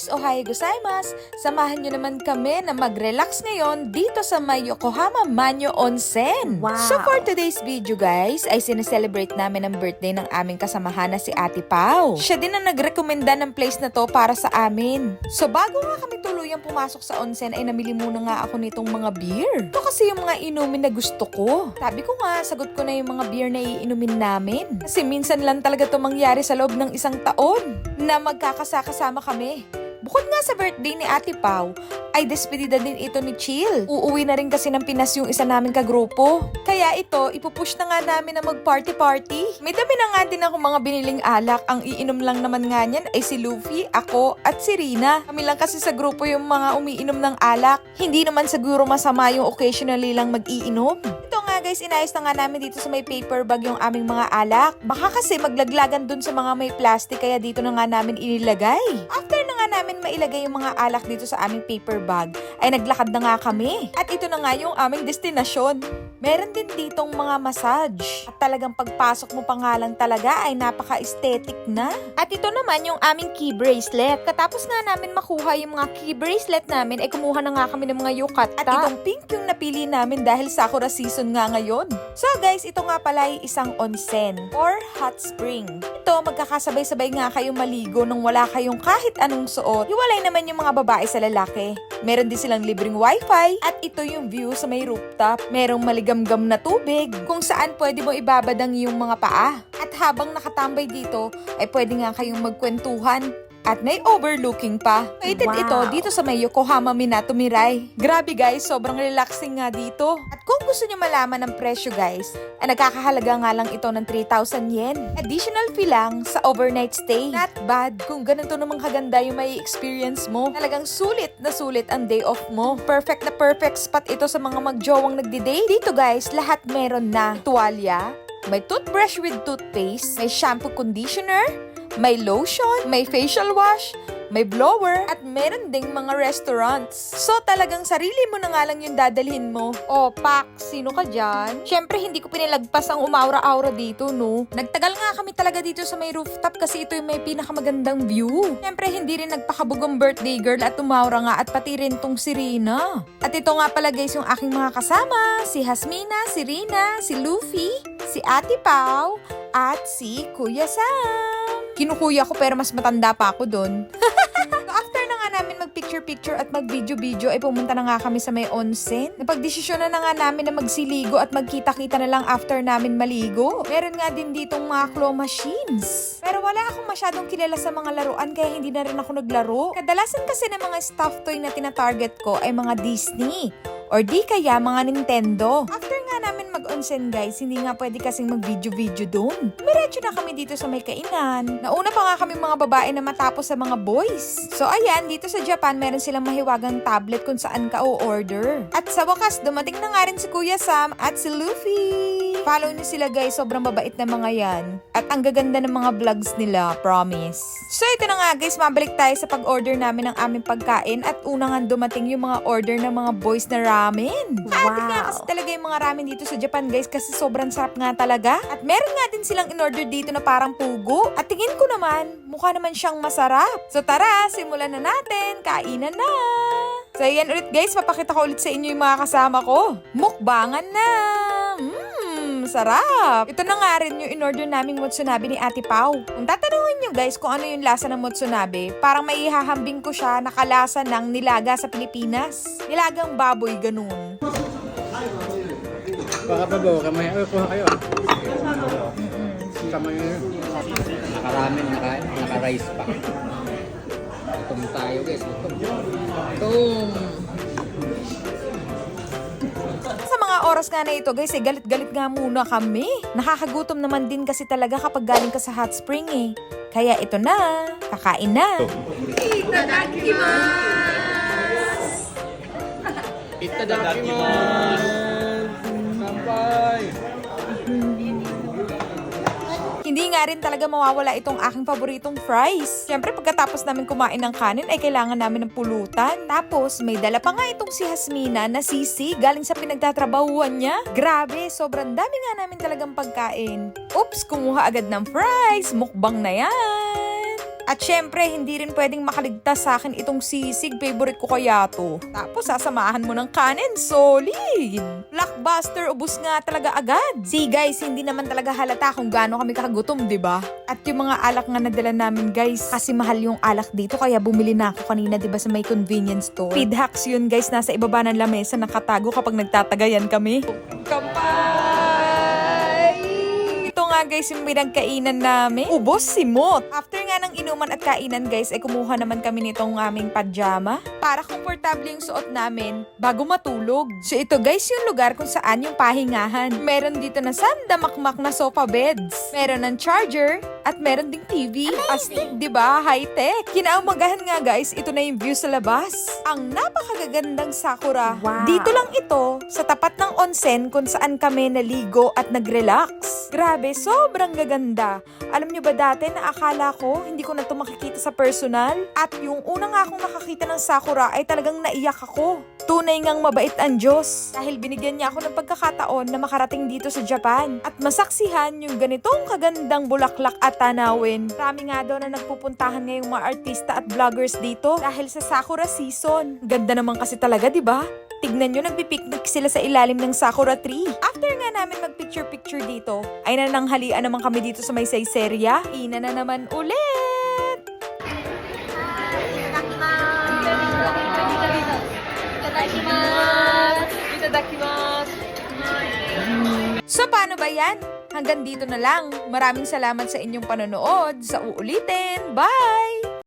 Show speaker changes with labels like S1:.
S1: guys! Ohayo gozaimasu! Samahan nyo naman kami na mag-relax ngayon dito sa may Yokohama Manyo Onsen.
S2: Wow.
S1: So for today's video guys, ay sineselebrate namin ang birthday ng aming kasamahan na si Ate Pau. Siya din ang nagrekomenda ng place na to para sa amin. So bago nga kami tuluyang pumasok sa onsen ay namili muna nga ako nitong mga beer. Ito kasi yung mga inumin na gusto ko. Sabi ko nga, sagot ko na yung mga beer na iinumin namin. Kasi minsan lang talaga to mangyari sa loob ng isang taon na magkakasakasama kami. Bukod nga sa birthday ni Ate Pau, ay despedida din ito ni Chill. Uuwi na rin kasi ng Pinas yung isa naming kagrupo. Kaya ito, ipupush na nga namin na mag-party-party. May dami na nga din ako mga biniling alak. Ang iinom lang naman nga niyan ay si Luffy, ako, at si Rina. Kami lang kasi sa grupo yung mga umiinom ng alak. Hindi naman siguro masama yung occasionally lang mag-iinom. Ito nga guys, inayos na nga namin dito sa may paper bag yung aming mga alak. Baka kasi maglaglagan dun sa mga may plastic kaya dito na nga namin inilagay. After namin mailagay yung mga alak dito sa aming paper bag, ay naglakad na nga kami. At ito na nga yung aming destinasyon. Meron din ditong mga massage. At talagang pagpasok mo pa nga lang talaga ay napaka-aesthetic na. At ito naman yung aming key bracelet. Katapos nga namin makuha yung mga key bracelet namin, ay kumuha na nga kami ng mga yukat. At itong pink yung napili namin dahil sakura season nga ngayon. So guys, ito nga pala ay isang onsen or hot spring. Ito, magkakasabay-sabay nga kayong maligo nang wala kayong kahit anong suot. Hiwalay naman yung mga babae sa lalaki. Meron din silang libreng wifi at ito yung view sa may rooftop. Merong maligamgam na tubig kung saan pwede mo ibabadang yung mga paa. At habang nakatambay dito, ay pwede nga kayong magkwentuhan. At may overlooking pa. Rated
S2: Wow.
S1: ito dito sa may Yokohama Minato Mirai. Grabe guys, sobrang relaxing nga dito. At kung gusto nyo malaman ng presyo guys, ay nagkakahalaga nga lang ito ng 3,000 yen. Additional fee lang sa overnight stay. Not bad kung ganito namang kaganda yung may experience mo. Talagang sulit na sulit ang day off mo. Perfect na perfect spot ito sa mga magjowang nagdi-date. Dito guys, lahat meron na. Tuwalya, may toothbrush with toothpaste, may shampoo conditioner, may lotion, may facial wash, may blower, at meron ding mga restaurants. So talagang sarili mo na nga lang yung dadalhin mo. O, Pak, sino ka dyan? Siyempre, hindi ko pinilagpas ang umaura-aura dito, no? Nagtagal nga kami talaga dito sa may rooftop kasi ito yung may pinakamagandang view. Siyempre, hindi rin nagpakabog birthday girl at umaura nga at pati rin tong si Rina. At ito nga pala guys yung aking mga kasama, si Hasmina, si Rina, si Luffy, si Ate Pau, at si Kuya Sam. Kinukuya ko pero mas matanda pa ako doon. After na nga namin mag-picture-picture at mag-video-video, ay pumunta na nga kami sa may onsen. Napagdesisyon na na nga namin na magsiligo at magkita-kita na lang after namin maligo. Meron nga din ditong mga claw machines. Pero wala akong masyadong kilala sa mga laruan kaya hindi na rin ako naglaro. Kadalasan kasi ng mga stuffed toy na tinatarget ko ay mga Disney or di kaya mga Nintendo. After nga namin mag-onsen guys, hindi nga pwede kasing mag-video-video doon. Miretso na kami dito sa may kainan. Nauna pa nga kami mga babae na matapos sa mga boys. So ayan, dito sa Japan, meron silang mahiwagang tablet kung saan ka o-order. At sa wakas, dumating na nga rin si Kuya Sam at si Luffy. Follow niyo sila guys, sobrang babait na mga yan. At ang gaganda ng mga vlogs nila, promise. So ito na nga guys, mabalik tayo sa pag-order namin ng aming pagkain at una nga dumating yung mga order ng mga boys na ramen. Wow. nga kasi talaga yung mga ramen dito sa Japan guys kasi sobrang sarap nga talaga. At meron nga din silang in-order dito na parang pugo. At tingin ko naman, mukha naman siyang masarap. So tara, simulan na natin. Kainan na! So yan ulit guys, papakita ko ulit sa inyo yung mga kasama ko. Mukbangan na! Mmm, sarap! Ito na nga rin yung in-order naming motsunabe ni Ate Pau. Kung tatanungin nyo guys kung ano yung lasa ng motsunabe, parang may ihahambing ko siya na kalasa ng nilaga sa Pilipinas. Nilagang baboy, ganun.
S3: Baka pa ba? Kamay. Ay, kuha kayo. Kamay. Nakaramen, naka, naka-rice pa. Gutom tayo guys. Gutom. Gutom.
S1: Sa mga oras nga na ito guys, eh, galit-galit nga muna kami. Nakakagutom naman din kasi talaga kapag galing ka sa hot spring eh. Kaya ito na, kakain na.
S3: Itadakimasu. Sampay.
S1: Hindi nga rin talaga mawawala itong aking paboritong fries. Siyempre, pagkatapos namin kumain ng kanin, ay kailangan namin ng pulutan. Tapos, may dala pa nga itong si Hasmina na sisi galing sa pinagtatrabahuan niya. Grabe, sobrang dami nga namin talagang pagkain. Oops, kumuha agad ng fries. Mukbang na yan. At syempre, hindi rin pwedeng makaligtas sa akin itong sisig. Favorite ko kaya to. Tapos sasamahan mo ng kanin. Solid! Blockbuster, ubus nga talaga agad. See guys, hindi naman talaga halata kung gaano kami kakagutom, di ba? At yung mga alak nga nadala namin guys, kasi mahal yung alak dito kaya bumili na ako kanina, di ba sa may convenience store. Feed hacks yun guys, nasa ibaba ng lamesa nakatago kapag nagtatagayan kami. Kampay! Guys yung pinagkainan namin. Ubos si Mot. After nga ng inuman at kainan guys, ay kumuha naman kami nitong aming pajama para komportable yung suot namin bago matulog. So ito guys yung lugar kung saan yung pahingahan. Meron dito na sandamakmak na sofa beds. Meron ng charger at meron ding TV. Astig, di ba? High-tech. Kinaumagahan nga guys, ito na yung view sa labas. Ang napakagagandang sakura.
S2: Wow.
S1: Dito lang ito sa tapat ng onsen kung saan kami naligo at nag-relax. Grabe, sobrang gaganda. Alam nyo ba dati na akala ko hindi ko na ito makikita sa personal? At yung una nga akong nakakita ng sakura ay talagang naiyak ako. Tunay ngang mabait ang Diyos dahil binigyan niya ako ng pagkakataon na makarating dito sa Japan at masaksihan yung ganitong kagandang bulaklak at tanawin. Marami nga daw na nagpupuntahan ngayong mga artista at vloggers dito dahil sa Sakura season. Ganda naman kasi talaga, di ba? Tignan nyo, nagpipiknik sila sa ilalim ng sakura tree. After nga namin magpicture-picture dito, ay nananghalian naman kami dito sa may Saiseria. Ina na naman ulit! So paano ba yan? Hanggang dito na lang. Maraming salamat sa inyong panonood. Sa uulitin. Bye!